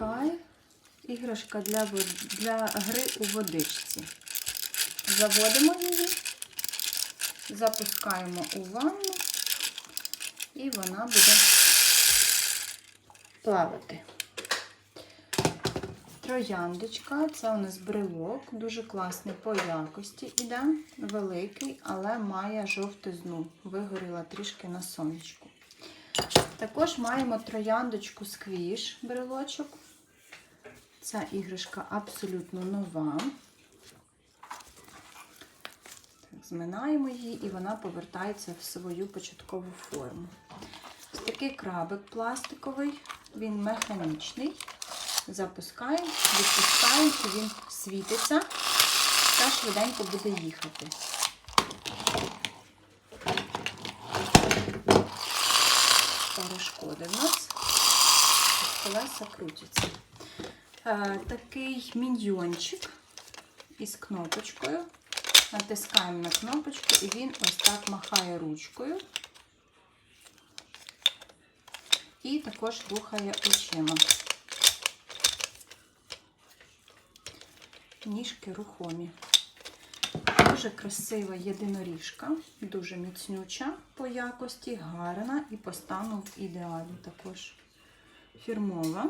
Скай. Іграшка для, для гри у водичці. Заводимо її, запускаємо у ванну, і вона буде плавати. Трояндочка, це у нас брелок, дуже класний по якості іде, великий, але має жовтизну, вигоріла трішки на сонечку. Також маємо трояндочку сквіш брелочок. Ця іграшка абсолютно нова. Так, зминаємо її і вона повертається в свою початкову форму. Ось такий крабик пластиковий, він механічний. Запускаємо, відпускаємо, і він світиться та швиденько буде їхати. Перешкоди в нас. Колеса крутяться. Е, такий міньйончик із кнопочкою. Натискаємо на кнопочку і він ось так махає ручкою. І також рухає очима. Ніжки рухомі. Дуже красива єдиноріжка, дуже міцнюча по якості, гарна і по стану в ідеалі також фірмова.